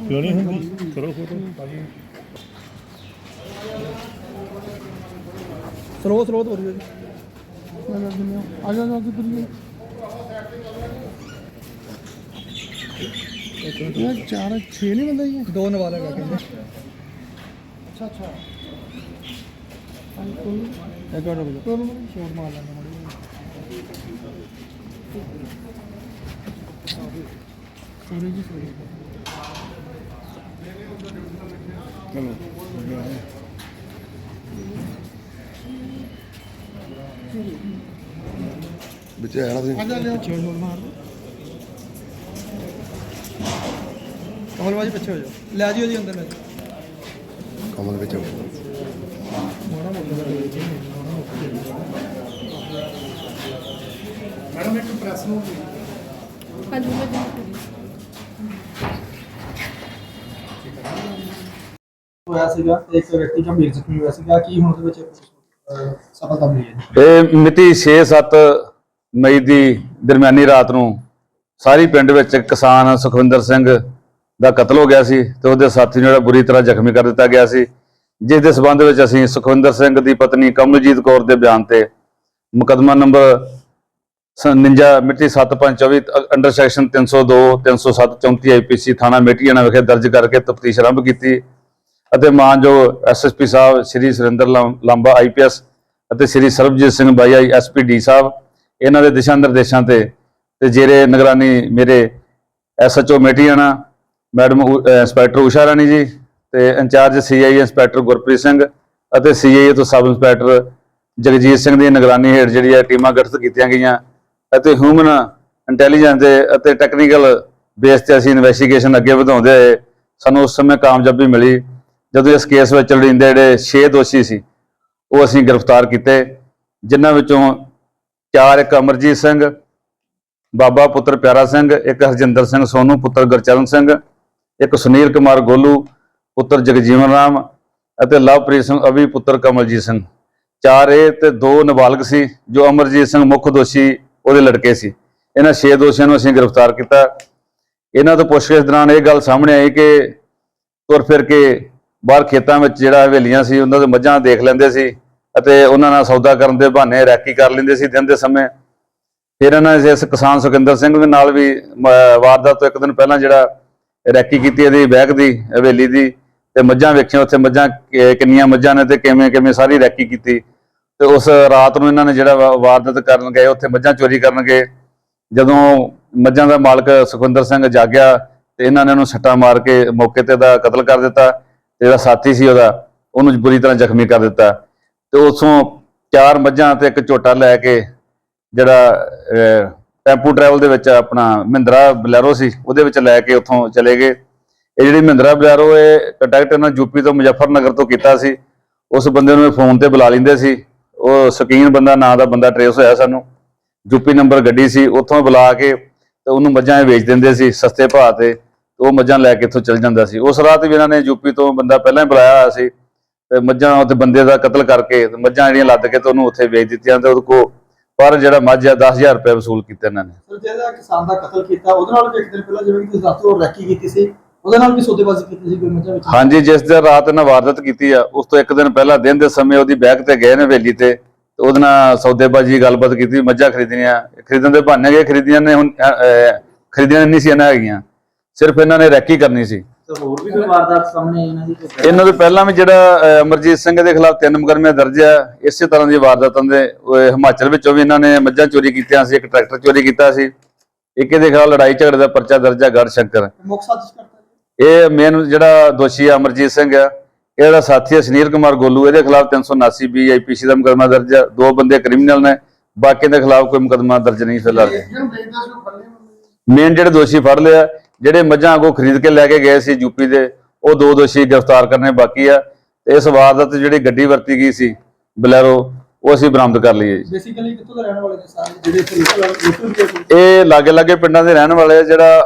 ਕਿਉਂ ਨਹੀਂ ਹੁੰਦੀ? ਕਰੋ ਫੋਟੋ। ਸਲੋ ਸਲੋ ਹੋ ਰਹੀ ਹੈ ਜੀ। ਆ ਜਾ ਜਾ ਕਿੱਧਰ ਜੀ ਇਹ ਚਾਰ ਛੇ ਨਹੀਂ ਬੰਦੇ ਜੀ। ਦੋ ਨਵਾਲਾ ਹੈਗਾ ਕਹਿੰਦੇ ਅੱਛਾ ਅੱਛਾ। ਇੱਕ ਮਿੰਟ ਰੁਕ ਜਾ ਸ਼ੋਟ ਮਾਰ ਲੈਂਦੇ ਸੋਰੀ ਜੀ ਸੋਰੀ ਵਿੱਚ ਆਣਾ ਤੁਸੀਂ? ਆ ਜਾ ਲਿਓ ਛੋਟ ਮਾਰ ਦੋ ਕਮਲ ਬਾਜੀ ਪਿੱਛੇ ਹੋ ਜਾ ਲੈ ਜਿਓ ਜੀ ਅੰਦਰ ਲੈ ਜਾਓ। ਕਮਲ ਵਿੱਚ ਮੈਡਮ ਇੱਕ ਨੂੰ ਹਾਂਜੀ ਮੈਂ ਹੋਇਆ ਸੀਗਾ ਤੇ ਇੱਕ ਵਿਅਕਤੀ ਗੰਭੀਰ ਜ਼ਖਮੀ ਹੋਇਆ ਸੀਗਾ। ਕੀ ਹੁਣ ਉਹਦੇ ਵਿੱਚ ਅਹ, ਸਫਲਤਾ ਮਿਲੀ ਹੈ? ਇਹ ਮਿਤੀ 6-7 ਮਈ ਦੀ ਦਰਮਿਆਨੀ ਰਾਤ ਨੂੰ ਸਾਰੀ ਪਿੰਡ ਵਿੱਚ ਕਿਸਾਨ ਸੁਖਵਿੰਦਰ ਸਿੰਘ ਦਾ ਕਤਲ ਹੋ ਗਿਆ ਸੀ ਤੇ ਉਹਦੇ ਸਾਥੀ ਨੂੰ ਜਿਹੜਾ ਬੁਰੀ ਤਰ੍ਹਾਂ ਜ਼ਖਮੀ ਕਰ ਦਿੱਤਾ ਗਿਆ ਸੀ ਜਿਸ ਦੇ ਸਬੰਧ ਵਿੱਚ ਅਸੀਂ ਸੁਖਵਿੰਦਰ ਸਿੰਘ ਦੀ ਪਤਨੀ ਕਮਲਜੀਤ ਕੌਰ ਦੇ ਬਿਆਨ ਤੇ ਮੁਕੱਦਮਾ ਨੰਬਰ 49 ਮਿਤੀ 7524 ਅੰਡਰ ਸੈਕਸ਼ਨ 302 307 34 ਆਈਪੀਸੀ ਥਾਣਾ ਮੇਟੀਆਣਾ ਵਿਖੇ ਦਰਜ ਕਰਕੇ ਤਫਤੀਸ਼ ਆਰੰਭ ਕੀਤੀ। ਅਤੇ ਮਾਨਯੋਗ ਐਸਐਸਪੀ ਸਾਹਿਬ, ਸ਼੍ਰੀ ਸੁਰਿੰਦਰ ਲਾਂ- ਲਾਂਬਾ ਆਈਪੀਐਸ ਅਤੇ ਸ਼੍ਰੀ ਸਰਬਜੀਤ ਸਿੰਘ ਬਾਈਆਈ ਐਸਪੀਡੀ ਸਾਹਿਬ, ਇਹਨਾਂ ਦੇ ਦਿਸ਼ਾ ਨਿਰਦੇਸ਼ਾਂ ਤੇ ਤੇ ਜਿਹੜੇ ਨਿਗਰਾਨੀ ਮੇਰੇ SHO Mehtiana madam inspector Usha Rani ji, ਤੇ incharge CI inspector Gurpreet Singh ਅਤੇ ਸੀਆਈ ਤੋਂ ਸਬ ਇੰਸਪੈਕਟਰ ਜਗਜੀਤ ਸਿੰਘ ਦੀ ਨਿਗਰਾਨੀ ਹੇਠ ਜਿਹੜੀ ਹੈ ਟੀਮਾਂ ਗਠਿਤ ਕੀਤੀਆਂ ਗਈਆਂ। ਅਤੇ ਹਿਊਮਨ ਇੰਟੈਲੀਜੈਂਸ ਦੇ ਅਤੇ ਟੈਕਨੀਕਲ ਬੇਸ ਤੇ ਅਸੀਂ ਇਨਵੈਸਟੀਗੇਸ਼ਨ ਅੱਗੇ ਵਧਾਉਂਦੇ ਹੋਏ ਸਾਨੂੰ ਉਸ ਸਮੇਂ ਕਾਮਯਾਬੀ ਮਿਲੀ, ਜਦੋਂ ਇਸ ਕੇਸ ਵਿੱਚ ਲੜਿੰਦੇ ਜਿਹੜੇ 6 ਦੋਸ਼ੀ ਸੀ, ਉਹ ਅਸੀਂ ਗ੍ਰਿਫਤਾਰ ਕੀਤੇ, ਜਿਨ੍ਹਾਂ ਵਿੱਚੋਂ ਚਾਰ ਇੱਕ ਅਮਰਜੀਤ ਸਿੰਘ, ਬਾਬਾ ਪੁੱਤਰ ਪਿਆਰਾ ਸਿੰਘ, ਇੱਕ ਹਰਜਿੰਦਰ ਸਿੰਘ ਸੋਨੂ, ਪੁੱਤਰ ਗੁਰਚਰਨ ਸਿੰਘ, ਇੱਕ ਸੁਨੀਲ ਕੁਮਾਰ ਗੋਲੂ, ਪੁੱਤਰ ਜਗਜੀਵਨ ਰਾਮ ਅਤੇ ਲਵਪ੍ਰੀਤ ਸਿੰਘ ਅਵੀ ਪੁੱਤਰ ਕਮਲਜੀਤ ਸਿੰਘ। ਚਾਰ ਇਹ ਤੇ ਦੋ ਨਾਬਾਲਗ ਸੀ, ਜੋ ਅਮਰਜੀਤ ਸਿੰਘ ਮੁੱਖ ਦੋਸ਼ੀ ਉਹਦੇ ਲੜਕੇ ਸੀ। ਇਹਨਾਂ 6 ਦੋਸ਼ੀਆਂ ਨੂੰ ਅਸੀਂ ਗ੍ਰਿਫਤਾਰ ਕੀਤਾ। ਇਹਨਾਂ ਤੋਂ ਪੁੱਛਗਿੱਛ ਦੌਰਾਨ ਇਹ ਗੱਲ ਸਾਹਮਣੇ ਆਈ ਕਿ ਤੁਰ ਫਿਰ ਕੇ ਬਾਹਰ ਖੇਤਾਂ ਵਿੱਚ ਜਿਹੜਾ ਹਵੇਲੀਆਂ ਸੀ, ਉਹਨਾਂ ਦੇ ਮੱਝਾਂ ਦੇਖ ਲੈਂਦੇ ਸੀ ਅਤੇ ਉਹਨਾਂ ਨਾਲ ਸੌਦਾ ਕਰਨ ਦੇ ਬਹਾਨੇ ਰੈਕੀ ਕਰ ਲੈਂਦੇ ਸੀ ਦਿਨ ਦੇ ਸਮੇਂ। ਫਿਰ ਇਹਨਾਂ ਨੇ ਇਸ ਕਿਸਾਨ ਸੁਖਿੰਦਰ ਸਿੰਘ ਦੇ ਨਾਲ ਵੀ ਵਾਰਦਾਤ ਤੋਂ ਇੱਕ ਦਿਨ ਪਹਿਲਾਂ ਜਿਹੜਾ ਰੈਕੀ ਕੀਤੀ ਇਹਦੀ ਬੈਗ ਦੀ, ਹਵੇਲੀ ਦੀ, ਤੇ ਮੱਝਾਂ ਵੇਖੀਆਂ, ਉੱਥੇ ਮੱਝਾਂ ਕਿੰਨੀਆਂ ਮੱਝਾਂ ਨੇ ਤੇ ਕਿਵੇਂ ਕਿਵੇਂ ਸਾਰੀ ਰੈਕੀ ਕੀਤੀ। ਤੇ ਉਸ ਰਾਤ ਨੂੰ ਇਹਨਾਂ ਨੇ ਜਿਹੜਾ ਵਾ- ਵਾਰਦਾਤ ਕਰਨ ਗਏ, ਉੱਥੇ ਮੱਝਾਂ ਚੋਰੀ ਕਰਨ ਗਏ। ਜਦੋਂ ਮੱਝਾਂ ਦਾ ਮਾਲਕ ਸੁਖਵਿੰਦਰ ਸਿੰਘ ਜਾਗਿਆ ਤੇ ਇਹਨਾਂ ਨੇ ਉਹਨੂੰ ਸੱਟਾਂ ਮਾਰ ਕੇ ਮੌਕੇ ਤੇ ਦਾ ਕਤਲ ਕਰ ਦਿੱਤਾ ਤੇ ਜਿਹੜਾ ਸਾਥੀ ਸੀ ਉਹਦਾ, ਉਹਨੂੰ ਬੁਰੀ ਤਰ੍ਹਾਂ ਜ਼ਖਮੀ ਕਰ ਦਿੱਤਾ। ਤੇ ਉਸੋਂ ਚਾਰ ਮੱਝਾਂ ਤੇ ਇੱਕ ਝੋਟਾ ਲੈ ਕੇ ਜਿਹੜਾ ਟੈਂਪੂ ਟਰੈਵਲ ਦੇ ਵਿੱਚ ਆਪਣਾ ਮਹਿੰਦਰਾ ਬਲੈਰੋ ਸੀ, ਉਹਦੇ ਵਿੱਚ ਲੈ ਕੇ ਉੱਥੋਂ ਚਲੇ ਗਏ। ਇਹ ਜਿਹੜੀ ਮਹਿੰਦਰਾ ਬਲੈਰੋ, ਇਹ ਕੰਟੈਕਟ ਇਹਨਾਂ ਯੂਪੀ ਤੋਂ ਮੁਜ਼ੱਫਰਨਗਰ ਤੋਂ ਕੀਤਾ ਸੀ। ਉਸ ਬੰਦੇ ਨੂੰ ਇਹ ਫੋਨ ਤੇ ਬੁਲਾ ਲੈਂਦੇ ਸੀ। ਉਹ ਸਕੀਨ ਬੰਦਾ, ਨਾਂ ਦਾ ਬੰਦਾ ਟਰੇਸ ਹੋਇਆ ਸਾਨੂੰ। ਯੂਪੀ ਨੰਬਰ ਗੱਡੀ ਸੀ, ਉੱਥੋਂ ਬੁਲਾ ਕੇ ਤੇ ਉਹਨੂੰ ਮੱਝਾਂ ਇਹ ਵੇਚ ਦਿੰਦੇ ਸੀ, ਸਸਤੇ ਭਾਅ ਤੇ ਉਹ ਮੱਝਾਂ ਲੈ ਕੇ ਇੱਥੋਂ ਚਲ ਜਾਂਦਾ ਸੀ। ਉਸ ਰਾਤ ਵੀ ਇਹਨਾਂ ਨੇ ਯੂਪੀ ਤੋਂ ਬੰਦਾ ਪਹਿਲਾਂ ਹੀ ਬੁਲਾਇਆ ਹੋਇਆ ਸੀ ਤੇ ਮੱਝਾਂ ਉੱਥੇ ਬੰਦੇ ਦਾ ਕਤਲ ਕਰਕੇ ਤੇ ਮੱਝਾਂ ਜਿਹੜੀਆਂ ਲੱਦ ਕੇ ਤੇ ਉਹਨੂੰ ਉੱਥੇ ਵੇਚ ਦਿੱਤੀਆਂ ਤੇ ਉਹਦੇ ਕੋ ਪਰ ਜਿਹੜਾ ਮੱਝ ਆ 10000 ਰੁਪਏ ਵਸੂਲ ਕੀਤਾ ਇਹਨਾਂ ਨੇ। ਸਰ, ਜਿਹੜਾ ਕਿਸਾਨ ਦਾ ਕਤਲ ਕੀਤਾ, ਉਹਦੇ ਨਾਲ ਵੀ ਇੱਕ ਦਿਨ ਪਹਿਲਾਂ ਜਿਵੇਂ ਕਿ ਤੁਸੀਂ ਦੱਸਦੇ ਰੈਕੀ ਕੀਤੀ ਸੀ। ਉਹਦੇ ਨਾਲ ਵੀ ਸੌਦੇਬਾਜ਼ੀ ਕੀਤੀ ਸੀ ਕੋਈ ਮੱਝਾਂ ਵਿੱਚ? ਹਾਂਜੀ ਜਿਸ ਦਿਨ ਰਾਤ ਇਹਨਾਂ ਵਾਰਦਾਤ ਕੀਤੀ ਆ ਉਸ ਤੋਂ ਇੱਕ ਦਿਨ ਪਹਿਲਾਂ ਦਿਨ ਦੇ ਸਮੇਂ ਉਹਦੀ ਬੈਗ ਤੇ ਗਏ ਨੇ ਹਵੇਲੀ ਤੇ ਤੇ ਉਹਦੇ ਨਾਲ ਸੌਦੇਬਾਜ਼ੀ ਗੱਲਬਾਤ ਕੀਤੀ ਮੱਝਾਂ ਖਰੀਦਣੀਆਂ ਖਰੀਦਣ ਦੇ ਬਹਾਨੇ ਗਏ ਖਰੀਦੀਆਂ ਨੇ ਹੁਣ ਖਰੀਦੀਆਂ ਨਹੀਂ ਸੀ ਇਹਨਾਂ ਹੈਗੀਆਂ। ਸਿਰਫ ਇਹਨਾਂ ਨੇ ਰੈਕੀ ਕਰਨੀ ਸੀ। ਤੇ ਹੋਰ ਵੀ ਕੋਈ ਵਾਰਦਾਤ ਸਾਹਮਣੇ ਇਹਨਾਂ ਦੀ ਕੋਈ? ਇਹਨਾਂ ਤੋਂ ਪਹਿਲਾਂ ਵੀ ਜਿਹੜਾ ਅਹ, ਅਮਰਜੀਤ ਸਿੰਘ ਦੇ ਖਿਲਾਫ ਤਿੰਨ ਮੁਕੱਦਮੇ ਦਰਜ ਆ ਇਸੇ ਤਰ੍ਹਾਂ ਦੀ ਵਾਰਦਾਤਾਂ ਦੇ ਉਹ ਹਿਮਾਚਲ ਵਿੱਚੋਂ ਵੀ ਇਹਨਾਂ ਨੇ ਮੱਝਾਂ ਚੋਰੀ ਕੀਤੀਆਂ ਸੀ ਇੱਕ ਟਰੈਕਟਰ ਚੋਰੀ ਕੀਤਾ ਸੀ। ਇੱਕ ਇਹਦੇ ਖਿਲਾਫ ਲੜਾਈ ਝਗੜੇ ਦਾ ਪਰਚਾ ਦਰਜ ਆ ਗੜ ਸ਼ੰਕਰ। ਮੁੱਖ ਸਾਜ਼ਿਸ਼ ਇਹ ਮੇਨ ਜਿਹੜਾ ਦੋਸ਼ੀ ਆ ਅਮਰਜੀਤ ਸਿੰਘ ਆ ਇਹ ਜਿਹੜਾ ਸਾਥੀ ਆ ਸੁਨੀਲ ਕੁਮਾਰ ਗੋਲੂ ਇਹਦੇ ਖਿਲਾਫ 379 ਬੀ ਆਈਪੀਸੀ ਦਾ ਮੁਕੱਦਮਾ ਦਰਜ ਆ। ਦੋ ਬੰਦੇ ਕ੍ਰਿਮੀਨਲ ਨੇ ਬਾਕੀ ਦੇ ਖਿਲਾਫ ਕੋਈ ਮੁਕੱਦਮਾ ਦਰਜ ਨਹੀਂ ਫਿਲਹਾਲ। ਮੇਨ ਜਿਹੜੇ ਦੋਸ਼ੀ ਫੜ ਲਿਆ ਜਿਹੜੇ ਮੱਝਾਂ ਅੱਗੋਂ ਖਰੀਦ ਕੇ ਲੈ ਕੇ ਗਏ ਸੀ ਯੂਪੀ ਦੇ ਉਹ ਦੋ ਦੋਸ਼ੀ ਗ੍ਰਿਫਤਾਰ ਕਰਨੇ ਬਾਕੀ ਆ। ਤੇ ਇਸ ਵਾਰਦਾਤ ਜਿਹੜੀ ਗੱਡੀ ਵਰਤੀ ਗਈ ਸੀ ਬਲੈਰੋ ਉਹ ਅਸੀਂ ਬਰਾਮਦ ਕਰ ਲਈ ਹੈ ਜੀ। ਬੇਸਿਕਲੀ ਕਿੱਥੋਂ ਦੇ ਰਹਿਣ ਵਾਲੇ ਨੇ ਸਾਰੇ ਜਿਹੜੇ ਹੈ ਇਹ ਲਾਗੇ ਲਾਗੇ ਪਿੰਡਾਂ ਦੇ ਰਹਿਣ ਵਾਲੇ ਆ, ਜਿਹੜਾ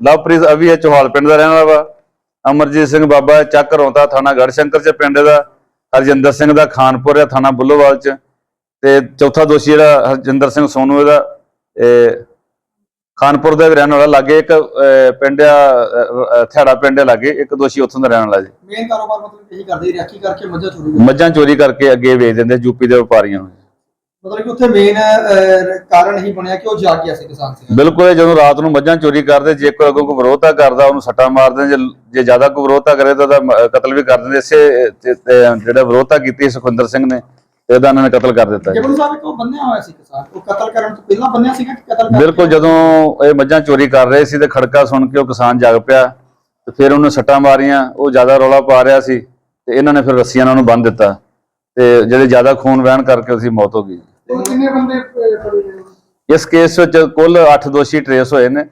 ਲਵਪ੍ਰੀਤ ਅਵੀ ਹੈ ਚੋਹਾਲ ਪਿੰਡ ਦਾ ਰਹਿਣ ਵਾਲਾ ਵਾ। ਅਮਰਜੀਤ ਸਿੰਘ ਬਾਬਾ ਚੱਕ ਰੌਂਤਾ ਥਾਣਾ ਗੜਸ਼ੰਕਰ ਚ ਪਿੰਡ ਦਾ। ਹਰਜਿੰਦਰ ਸਿੰਘ ਦਾ ਖਾਨਪੁਰ ਹੈ ਥਾਣਾ ਬੁੱਲੋਵਾਲ ਚ। ਤੇ ਚੌਥਾ ਦੋਸ਼ੀ ਜਿਹੜਾ ਹਰਜਿੰਦਰ ਸਿੰਘ ਸੋਨੂ ਇਹਦਾ ਇਹ ਖਾਨਪੁਰ ਦਾ ਵੀ ਰਹਿਣ ਵਾਲਾ। ਲਾਗੇ ਇੱਕ ਪਿੰਡ ਆ ਥਿਆੜਾ ਪਿੰਡ ਲਾਗੇ। ਇੱਕ ਦੋਸ਼ੀ ਉੱਥੋਂ ਦਾ ਰਹਿਣ ਵਾਲਾ ਜੀ। ਮੇਨ ਕਾਰੋਬਾਰ ਮਤਲਬ ਇਹੀ ਕਰਦੇ ਰੈਕੀ ਕਰਕੇ ਮੱਝਾਂ ਚੋਰੀ ਮੱਝਾਂ ਚੋਰੀ ਕਰਕੇ ਅੱਗੇ ਵੇਚ ਦਿੰਦੇ ਯੂਪੀ ਦੇ ਵਪਾਰੀਆਂ ਨੂੰ। ਮਤਲਬ ਕਿ ਉੱਥੇ ਮੇਨ ਕਾਰਨ ਇਹੀ ਬਣਿਆ ਕਿ ਉਹ ਜਾਗ ਗਿਆ ਸੀ ਕਿਸਾਨ ਸੀ ਬਿਲਕੁਲ ਇਹ ਜਦੋਂ ਰਾਤ ਨੂੰ ਮੱਝਾਂ ਚੋਰੀ ਕਰਦੇ ਜੇ ਕੋਈ ਅੱਗੋਂ ਕੋਈ ਵਿਰੋਧਤਾ ਕਰਦਾ ਉਹਨੂੰ ਸੱਟਾਂ ਮਾਰਦੇ ਜੇ ਜੇ ਜ਼ਿਆਦਾ ਕੋਈ ਵਿਰੋਧਤਾ ਕਰੇ ਤਾਂ ਉਹਦਾ ਕਤਲ ਵੀ ਕਰ ਦਿੰਦੇ। ਇਸੇ ਜਿਹੜਾ ਵਿਰੋਧਤਾ ਕੀਤੀ ਸੁਖਵਿੰਦਰ ਸਿੰਘ ਨੇ ਤੇ ਉਹਦਾ ਇਹਨਾਂ ਨੇ ਕਤਲ ਕਰ ਦਿੱਤਾ ਜੀ। ਜਬਲ ਸਾਹਿਬ ਇੱਕ ਉਹ ਬੰਨਿਆ ਹੋਇਆ ਸੀ ਕਿਸਾਨ ਉਹ ਕਤਲ ਕਰਨ ਤੋਂ ਪਹਿਲਾਂ ਬੰਨਿਆ ਸੀਗਾ ਕਿ ਕਤਲ ਬਿਲਕੁਲ ਜਦੋਂ ਇਹ ਮੱਝਾਂ ਚੋਰੀ ਕਰ ਰਹੇ ਸੀ ਤੇ ਖੜਕਾ ਸੁਣ ਕੇ ਉਹ ਕਿਸਾਨ ਜਾਗ ਪਿਆ ਤੇ ਫਿਰ ਉਹਨੂੰ ਸੱਟਾਂ ਮਾਰੀਆਂ ਉਹ ਜ਼ਿਆਦਾ ਰੌਲਾ ਪਾ ਰਿਹਾ ਸੀ ਤੇ ਇਹਨਾਂ ਨੇ ਫਿਰ ਰੱਸੀਆਂ ਨਾਲ ਉਹਨੂੰ ਬੰਨ੍ਹ ਦਿੱਤਾ ਤੇ ਜਿਹੜੇ ਜ਼ਿਆਦਾ ਖੂਨ ਵਹਿਣ ਕਰਕੇ ਉਸਦੀ ਮੌਤ ਹੋ ਗਈ। ਕਿੰਨੇ ਬੰਦੇ ਅਹ, ਫੜੇ ਗਏ? ਇਸ ਕੇਸ ਵਿੱਚ ਕੁੱਲ 8 ਦੋਸ਼ੀ ਟਰੇਸ ਹੋਏ ਨੇ।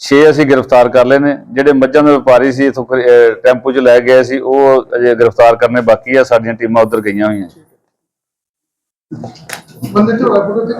6 ਅਸੀਂ ਗ੍ਰਿਫਤਾਰ ਕਰ ਲਏ ਨੇ। ਜਿਹੜੇ ਮੱਝਾਂ ਦੇ ਵਪਾਰੀ ਸੀ ਇਥੋਂ ਟੈਂਪੂ 'ਚ ਲੈ ਗਏ ਸੀ ਉਹ ਅਜੇ ਗ੍ਰਿਫਤਾਰ ਕਰਨੇ ਬਾਕੀ ਆ। ਸਾਡੀਆਂ ਟੀਮਾਂ ਉਧਰ ਗਈਆਂ ਹੋਈਆਂ। ਬੰਦੇ ਫੋਟੋ ਤੇ